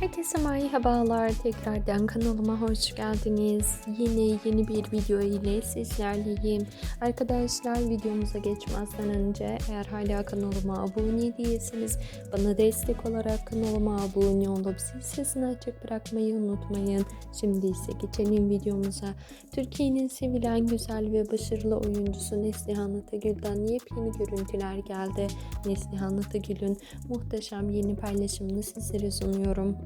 Herkese merhabalar. Tekrardan kanalıma hoş geldiniz. Yine yeni bir video ile sizlerleyim. Arkadaşlar videomuza geçmezden önce eğer hala kanalıma abone değilseniz bana destek olarak kanalıma abone olup zil sesini açık bırakmayı unutmayın. Şimdi ise geçelim videomuza. Türkiye'nin sevilen güzel ve başarılı oyuncusu Neslihan Atagül'den yepyeni görüntüler geldi. Neslihan Atagül'ün muhteşem yeni paylaşımını sizlere sunuyorum.